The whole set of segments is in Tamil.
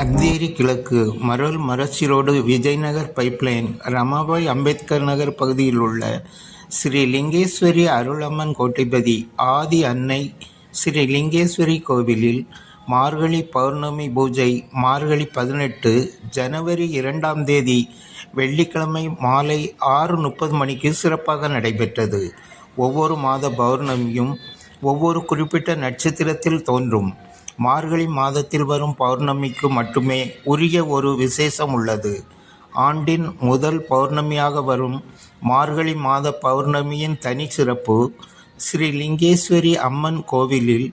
அந்தேரி கிழக்கு மருள் மரசிரோடு விஜய்நகர் பைப்லைன் ரமாபாய் அம்பேத்கர் நகர் பகுதியில் உள்ள ஸ்ரீ லிங்கேஸ்வரி அருளம்மன் கோட்டைபதி ஆதி அன்னை ஸ்ரீ லிங்கேஸ்வரி கோவிலில் மார்கழி பௌர்ணமி பூஜை மார்கழி பதினெட்டு ஜனவரி இரண்டாம் தேதி வெள்ளிக்கிழமை மாலை ஆறு முப்பது மணிக்கு சிறப்பாக நடைபெற்றது. ஒவ்வொரு மாத பௌர்ணமியும் ஒவ்வொரு குறிப்பிட்ட நட்சத்திரத்தில் தோன்றும். மார்கழி மாதத்தில் வரும் பௌர்ணமிக்கு மட்டுமே உரிய ஒரு விசேஷம் உள்ளது. ஆண்டின் முதல் பௌர்ணமியாக வரும் மார்கழி மாத பௌர்ணமியின் தனி சிறப்பு ஸ்ரீ லிங்கேஸ்வரி அம்மன் கோவிலில்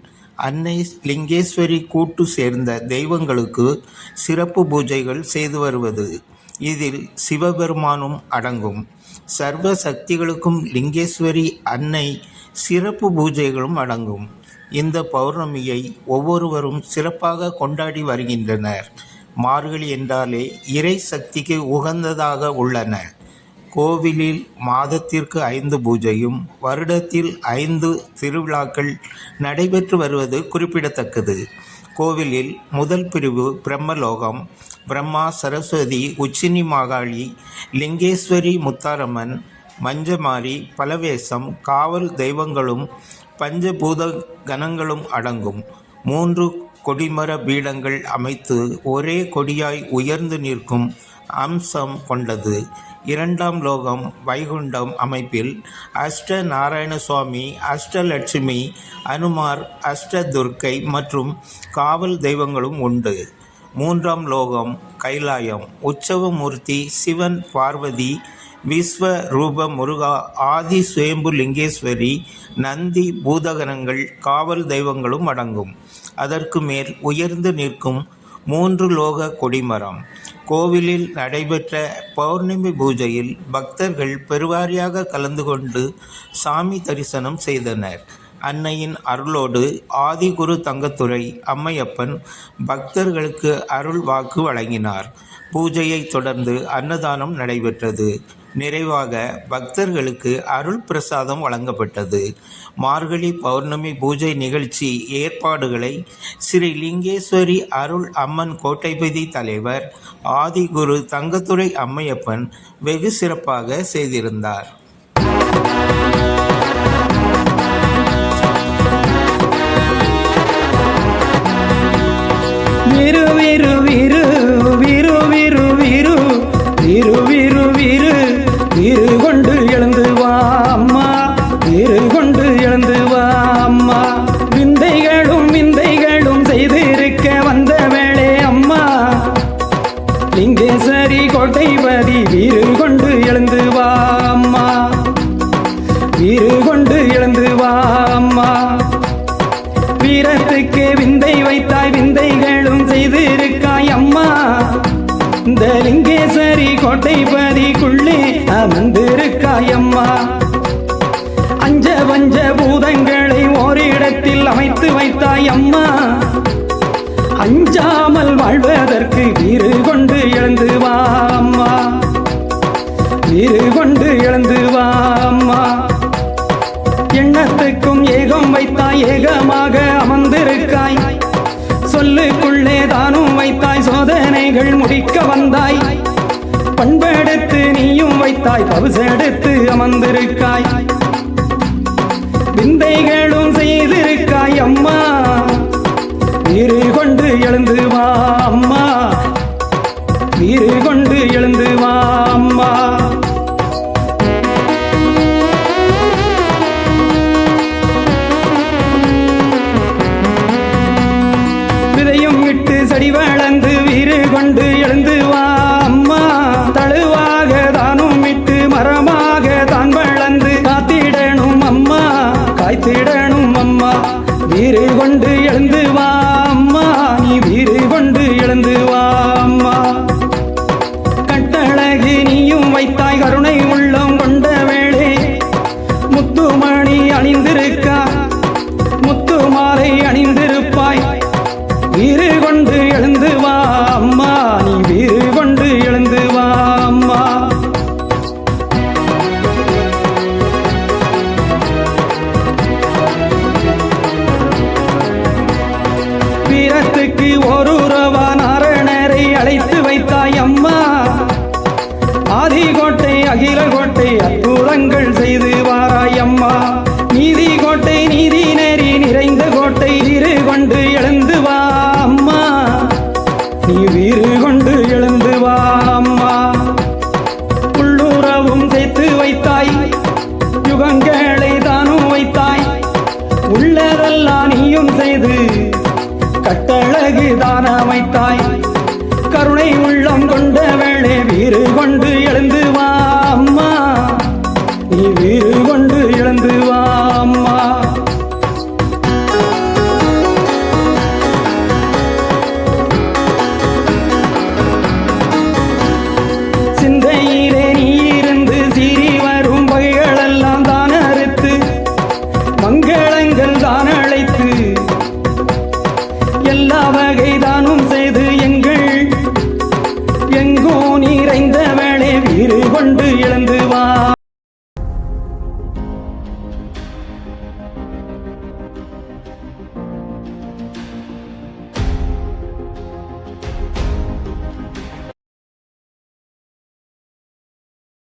அன்னை லிங்கேஸ்வரி கூட்டு சேர்ந்த தெய்வங்களுக்கு சிறப்பு பூஜைகள் செய்து வருவது. இதில் சிவபெருமானும் அடங்கும். சர்வ சக்திகளுக்கும் லிங்கேஸ்வரி அன்னை சிறப்பு பூஜைகளும் அடங்கும். இந்த பௌர்ணமியை ஒவ்வொருவரும் சிறப்பாக கொண்டாடி வருகின்றனர். மார்கழி என்றாலே இறை சக்திக்கு உகந்ததாக உள்ளன. கோவிலில் மாதத்திற்கு ஐந்து பூஜையும் வருடத்தில் ஐந்து திருவிழாக்கள் நடைபெற்று வருவது குறிப்பிடத்தக்கது. கோவிலில் முதல் பிரிவு பிரம்மலோகம் பிரம்மா சரஸ்வதி உச்சினி மாகாளி லிங்கேஸ்வரி முத்தாரம்மன் மஞ்சமாரி பலவேசம் காவல் தெய்வங்களும் பஞ்சபூத கணங்களும் அடங்கும். மூன்று கொடிமர பீடங்கள் அமைத்து ஒரே கொடியாய் உயர்ந்து நிற்கும் அம்சம் கொண்டது. இரண்டாம் லோகம் வைகுண்டம் அமைப்பில் அஷ்ட நாராயண சுவாமி அஷ்டலட்சுமி அனுமார் அஷ்டதுர்க்கை மற்றும் காவல் தெய்வங்களும் உண்டு. மூன்றாம் லோகம் கைலாயம் உற்சவமூர்த்தி சிவன் பார்வதி விஸ்வரூப முருகா ஆதி சுயம்பு லிங்கேஸ்வரி நந்தி பூதகணங்கள் காவல் தெய்வங்களும் அடங்கும். அதற்கு மேல் உயர்ந்து நிற்கும் மூன்று லோக கொடிமரம். கோவிலில் நடைபெற்ற பௌர்ணமி பூஜையில் பக்தர்கள் பெருவாரியாக கலந்து கொண்டு சாமி தரிசனம் செய்தனர். அன்னையின் அருளோடு ஆதிகுரு தங்கத்துறை அம்மையப்பன் பக்தர்களுக்கு அருள் வாக்கு வழங்கினார். பூஜையை தொடர்ந்து அன்னதானம் நடைபெற்றது. நிறைவாக பக்தர்களுக்கு அருள் பிரசாதம் வழங்கப்பட்டது. மார்கழி பௌர்ணமி பூஜை நிகழ்ச்சி ஏற்பாடுகளை ஸ்ரீ லிங்கேஸ்வரி அருள் அம்மன் கோட்டைபதி தலைவர் ஆதிகுரு தங்கத்துரை அம்மையப்பன் வெகு சிறப்பாக செய்திருந்தார். விரு விரு விரு வீறு கொண்டு இழந்து வா அம்மா. வீரத்துக்கு விந்தை வைத்தாய் விந்தைகளும் செய்திருக்காய் அம்மா. இந்த லிங்கேசரி கோட்டை பதிக்குள்ளே அமர்ந்திருக்காய் அம்மா. அஞ்ச வஞ்ச பூதங்களை ஓரிடத்தில் அமைத்து வைத்தாய் அம்மா. அஞ்சாமல் வாழ்வதற்கு வீறு கொண்டு எழுந்து வா சொல்லுக்குள்ளே தானும் வைத்தாய் சோதனைகள் முடிக்க வந்தாய். பண்பெடுத்து நீயும் வைத்தாய் பவுசெடுத்து அமர்ந்திருக்காய். விந்தைகளும் செய்திருக்காய் அம்மா கொண்டு எழுந்து வா அம்மா. நீ வீறு கொண்டு எழுந்து வா அம்மா. வீரத்துக்கு ஒரு உறவா நாரணரை அழைத்து வைத்தாய் அம்மா. ஆதிகோட்டை அகில கோட்டை அற்புதங்கள் செய்து வாராய் அம்மா. நீதி கோட்டை நீதி நெறி நிறை